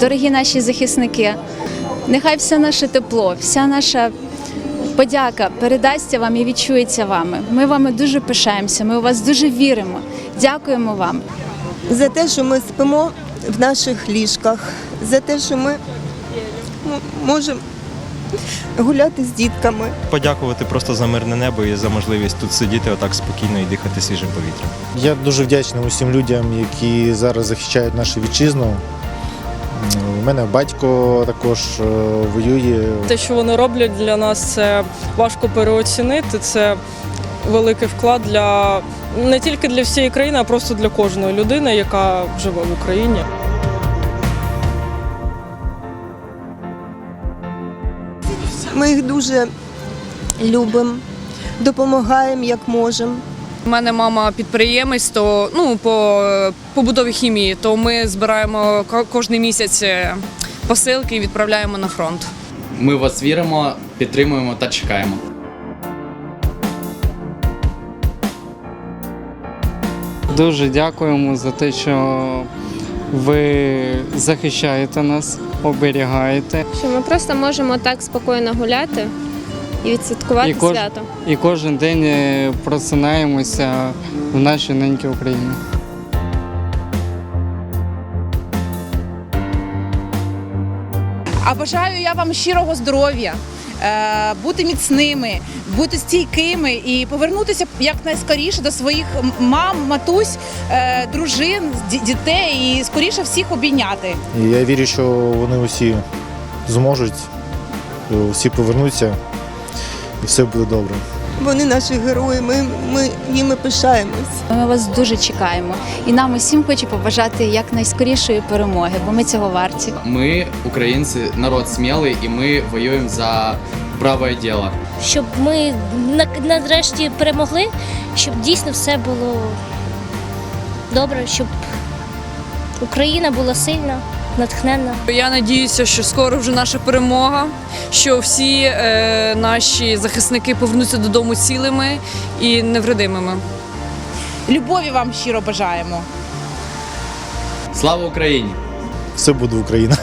дорогі наші захисники. Нехай все наше тепло, вся наша подяка передасться вам і відчується вами. Ми вами дуже пишаємося, ми у вас дуже віримо. Дякуємо вам. за те, що ми спимо в наших ліжках, за те, що ми можемо гуляти з дітками. подякувати просто за мирне небо і за можливість тут сидіти отак спокійно і дихати свіжим повітрям. Я дуже вдячний усім людям, які зараз захищають нашу вітчизну. У мене батько також е, воює. Те, що вони роблять для нас, це важко переоцінити. Це великий вклад для не тільки для всієї країни, а просто для кожної людини, яка живе в Україні. Ми їх дуже любимо, допомагаємо як можемо. У мене мама підприємець, то ну по побудові хімії, то ми збираємо ко- кожний місяць е, посилки і відправляємо на фронт. Ми в вас віримо, підтримуємо та чекаємо. Дуже дякуємо за те, що ви захищаєте нас, оберігаєте. що ми просто можемо так спокійно гуляти і відсвяткувати І кож- свято. І кожен день е, просинаємося в нашій ненькій Україні. А бажаю я вам щирого здоров'я, е, бути міцними, бути стійкими і повернутися якнайскоріше до своїх мам, матусь, е, дружин, дітей і скоріше всіх обійняти. Я вірю, що вони усі зможуть, всі повернуться і все буде добре. Вони наші герої, ми, ми ними пишаємось. Ми вас дуже чекаємо. І нам усім хочу побажати якнайскорішої перемоги, бо ми цього варті. Ми, українці, народ смілий, і ми воюємо за праве діло. щоб ми нарешті перемогли, щоб дійсно все було добре, щоб Україна була сильна, натхненна. Я надіюся, що скоро вже наша перемога, що всі е, наші захисники повернуться додому цілими і невредимими. Любові вам щиро бажаємо. Слава Україні! Все буде Україна.